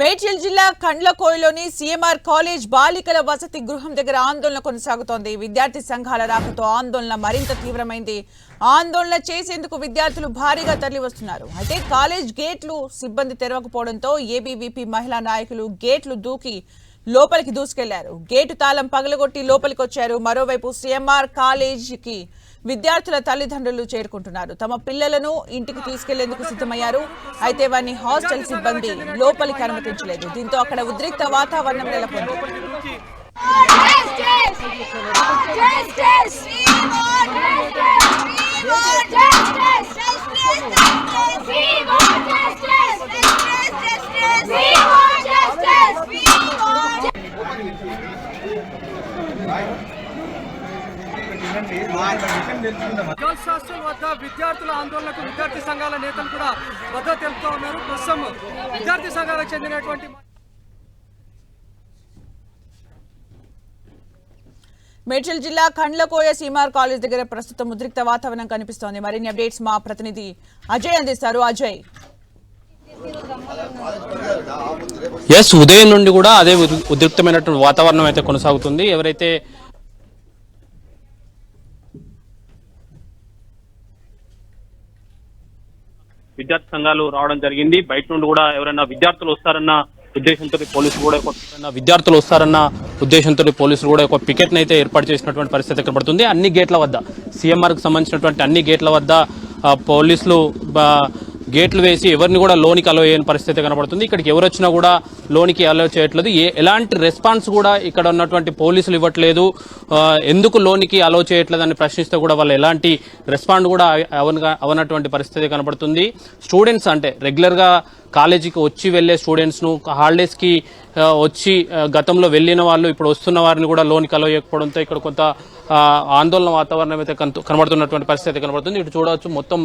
మేడ్చల్ జిల్లా కండ్లకోయలోని CMR college బాలికల వసతి గృహం దగ్గర ఆందోళన కొనసాగుతోంది. విద్యార్థి సంఘాల రాకతో ఆందోళన మరింత తీవ్రమైంది. ఆందోళన చేసేందుకు విద్యార్థులు భారీగా తరలివస్తున్నారు. అయితే కాలేజ్ గేట్లు సిబ్బంది తెరవకపోవడంతో ఏబీవీపీ మహిళా నాయకులు గేట్లు దూకి లోపలికి దూసుకెళ్ళారు. గేటు తాళం పగలగొట్టి లోపలికి వచ్చారు మరోవైపు సిఎంఆర్ కాలేజీకి విద్యార్థుల తల్లిదండ్రులు చేరుకుంటున్నారు. తమ పిల్లలను ఇంటికి తీసుకెళ్ళేందుకు సిద్ధమయ్యారు. అయితే వారిని హాస్టల్ సిబ్బంది లోపలికి అనుమతించలేదు. దీంతో అక్కడ ఉద్రిక్త వాతావరణం నెలకొంది. గర్ల్స్ హాస్టల్ వద్ద విద్యార్థుల ఆందోళనకు విద్యార్థి సంఘాల నేతలు కూడా మద్దతు తెలుపుతూ ఉన్నారు. ప్రస్తుతం విద్యార్థి సంఘాలకు చెందినటువంటి మేడ్చల్ జిల్లా కండ్లకోయ సీమార్ కాలేజ్ దగ్గర ప్రస్తుతం ఉద్రిక్త వాతావరణం కనిపిస్తోంది. మరిన్ని అప్డేట్స్ మా ప్రతినిధి అజయ్ అందిస్తారు. అజయ్. ఎస్ ఉదయం నుండి కూడా అదే ఉద్- ఉద్రిక్తమైనటువంటి వాతావరణం అయితే కొనసాగుతుంది. ఎవరైతే విద్యార్థి సంఘాలు రావడం జరిగింది. బయట నుండి కూడా ఎవరైనా విద్యార్థులు వస్తారన్న ఉద్దేశంతో పోలీసులు కూడా ఒక విద్యార్థులు వస్తారన్న ఉద్దేశంతో పోలీసులు కూడా ఒక పికెట్ అయితే ఏర్పాటు చేసినటువంటి పరిస్థితి కనబడుతుంది. అన్ని గేట్ల వద్ద సీఎంఆర్కు సంబంధించినటువంటి అన్ని గేట్ల వద్ద పోలీసులు గేట్లు వేసి ఎవరిని కూడా లోనికి అలో చేయని పరిస్థితి కనబడుతుంది. ఇక్కడికి ఎవరు వచ్చినా కూడా లోనికి అలో చేయట్లేదు. ఏ ఎలాంటి రెస్పాన్స్ కూడా ఇక్కడ ఉన్నటువంటి పోలీసులు ఇవ్వట్లేదు. ఎందుకు లోనికి అలో చేయట్లేదు అని ప్రశ్నిస్తే కూడా వాళ్ళు ఎలాంటి రెస్పాండ్ కూడా అవనటువంటి పరిస్థితి కనబడుతుంది. స్టూడెంట్స్ అంటే రెగ్యులర్గా కాలేజీకి వచ్చి వెళ్ళే స్టూడెంట్స్ను హాలిడేస్కి వచ్చి గతంలో వెళ్ళిన వాళ్ళు ఇప్పుడు వస్తున్న వారిని కూడా లోనికి అలో చేయకపోవడంతో ఇక్కడ కొంత ఆందోళన వాతావరణం అయితే కనబడుతున్నటువంటి పరిస్థితి కనబడుతుంది. ఇటు చూడవచ్చు మొత్తం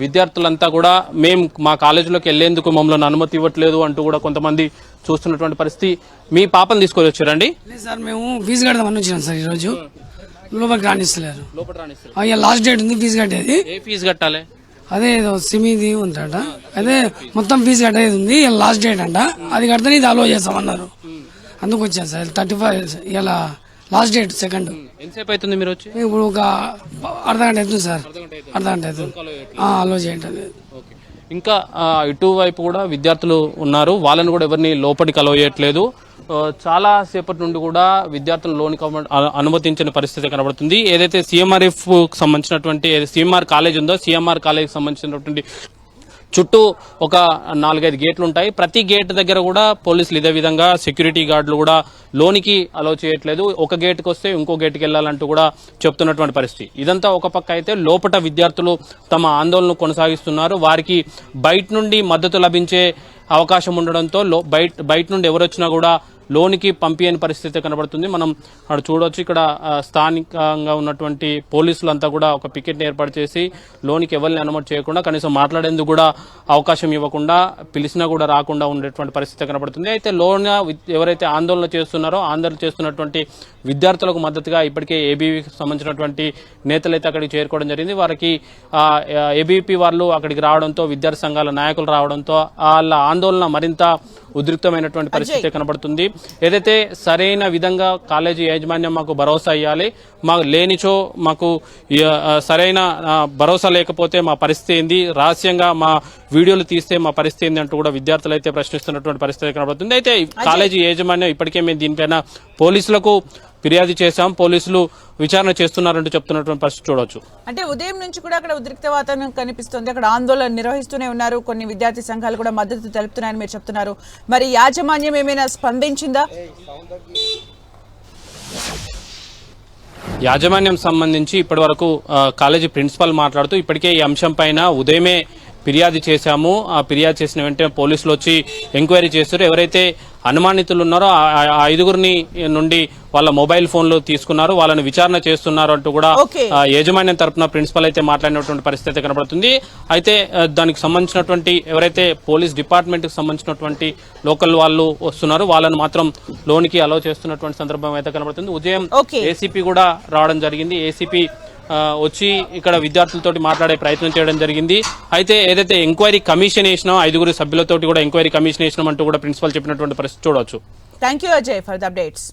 విద్యార్థులంతా కూడా మేము మా కాలేజీలోకి వెళ్ళేందుకు మమ్మల్ని అనుమతి ఇవ్వట్లేదు అంటూ కూడా కొంతమంది చూస్తున్నటువంటి పరిస్థితి. మీ పాపను తీసుకొని వచ్చారండి? సార్ మేము ఫీజు కడదామని వచ్చినాం సార్ ఈరోజు. లోపలికి రాణిస్తలేరు అయ్యా లాస్ట్ డేట్ ఉంది ఫీజు కట్టేది. ఏ ఫీజు కట్టాలి? అదే ఏదో సిమిది ఉందట అదే మొత్తం ఫీజు కట్టేది ఉంది లాస్ట్ డేట్ అంట. అది కడితే ఇది అలో చేస్తామన్నారు. అందుకు వచ్చాను సార్. థర్టీ ఫైవ్ ఇలా లాస్ట్ డేట్ సెకండ్. ఎంతసేపు అవుతుంది మీరు వచ్చి? ఇప్పుడు ఒక అర్ధ గంట అవుతుంది సార్. అర్ధ గంట అవుతుంది. అలో చేయండి ఓకే. ఇంకా ఇటువైపు కూడా విద్యార్థులు ఉన్నారు. వాళ్ళని కూడా ఎవరిని లోపలికి అలవ్ చేయట్లేదు. ఆ, చాలా సేపటి నుండి కూడా విద్యార్థులు లోనికి అవ- అ- అనుమతించిన పరిస్థితి కనబడుతుంది. ఏదైతే సిఎంఆర్ఎఫ్ సంబంధించినటువంటి సిఎంఆర్ కాలేజ్ ఉందో సిఎంఆర్ కాలేజ్ సంబంధించినటువంటి చుట్టూ ఒక నాలుగైదు గేట్లు ఉంటాయి. ప్రతి గేట్ దగ్గర కూడా పోలీసులు ఇదే విధంగా సెక్యూరిటీ గార్డులు కూడా లోనికి అలో చేయట్లేదు. ఒక గేట్కి వస్తే ఇంకో గేట్కి వెళ్ళాలంటూ కూడా చెప్తున్నటువంటి పరిస్థితి. ఇదంతా ఒక పక్క అయితే లోపట విద్యార్థులు తమ ఆందోళన కొనసాగిస్తున్నారు. వారికి బయట నుండి మద్దతు లభించే అవకాశం ఉండడంతో లో బయట బయట నుండి ఎవరు వచ్చినా కూడా లోనికి పంపించని పరిస్థితి కనబడుతుంది. మనం అక్కడ చూడవచ్చు ఇక్కడ స్థానికంగా ఉన్నటువంటి పోలీసులంతా కూడా ఒక పికెట్ని ఏర్పాటు చేసి లోనికి ఎవరిని అనుమతి చేయకుండా కనీసం మాట్లాడేందుకు కూడా అవకాశం ఇవ్వకుండా పిలిచినా కూడా రాకుండా ఉండేటువంటి పరిస్థితి కనబడుతుంది. అయితే లోన ఎవరైతే ఆందోళన చేస్తున్నారో ఆందోళన చేస్తున్నటువంటి విద్యార్థులకు మద్దతుగా ఇప్పటికే ఏబీవీకి సంబంధించినటువంటి నేతలు అయితే అక్కడికి చేరుకోవడం జరిగింది. వారికి ఏబీపీ వాళ్ళు అక్కడికి రావడంతో విద్యార్థి సంఘాల నాయకులు రావడంతో వాళ్ళ ఆందోళన మరింత ఉద్రిక్తమైనటువంటి పరిస్థితి కనబడుతుంది. ఏదైతే సరైన విధంగా కాలేజీ యాజమాన్యం మాకు భరోసా ఇవ్వాలి మాకు లేనిచో మాకు సరైన భరోసా లేకపోతే మా పరిస్థితి ఏంది? రహస్యంగా మా వీడియోలు తీస్తే మా పరిస్థితి ఏంది అంటూ కూడా విద్యార్థులు అయితే ప్రశ్నిస్తున్నటువంటి పరిస్థితి కనబడుతుంది. అయితే కాలేజీ యాజమాన్యం ఇప్పటికే మేము దీనిపైన పోలీసులకు ఫిర్యాదు చేశాం పోలీసులు విచారణ చేస్తున్నారంటూ చెప్తున్నటువంటి పరిస్థితి చూడవచ్చు. అంటే ఉదయం నుంచి కూడా అక్కడ ఉద్రిక్త వాతావరణం కనిపిస్తుంది. అక్కడ ఆందోళన నిర్వహిస్తూనే ఉన్నారు. కొన్ని విద్యార్థి సంఘాలు కూడా మద్దతు తెలుపుతున్నాయని మీరు చెప్తున్నారు. మరి యాజమాన్యం ఏమైనా స్పందించిందా? యాజమాన్యం సంబంధించి ఇప్పటి వరకు కాలేజీ ప్రిన్సిపల్ మాట్లాడుతూ ఇప్పటికే ఈ అంశం పైన ఉదయమే ఫిర్యాదు చేశాము. ఆ ఫిర్యాదు చేసిన వెంటనే పోలీసులు వచ్చి ఎంక్వైరీ చేస్తారు ఎవరైతే అనుమానితులు ఉన్నారో ఆ- ఐదుగురిని నుండి వాళ్ళ మొబైల్ ఫోన్లు తీసుకున్నారు. వాళ్ళని విచారణ చేస్తున్నారు అంటూ కూడా యాజమాన్యం తరపున ప్రిన్సిపల్ అయితే మాట్లాడినటువంటి పరిస్థితి కనబడుతుంది. అయితే దానికి సంబంధించినటువంటి ఎవరైతే పోలీస్ డిపార్ట్మెంట్కి సంబంధించినటువంటి లోకల్ వాళ్ళు వస్తున్నారు వాళ్ళని మాత్రం లోనికి అలో చేస్తున్నటువంటి సందర్భం అయితే కనబడుతుంది. ఉదయం. ఏసీపీ కూడా రావడం జరిగింది. ఏసీపీ వచ్చి ఇక్కడ విద్యార్థులతోటి మాట్లాడే ప్రయత్నం చేయడం జరిగింది. అయితే ఏదైతే ఎంక్వైరీ కమిషన్ వేసినా ఐదుగురు సభ్యులతోటి కూడా ఎంక్వైరీ కమిషన్ వేసినాం అంటూ కూడా ప్రిన్సిపల్ చెప్పినటువంటి పరిస్థితి చూడవచ్చు thank you Ajay for the updates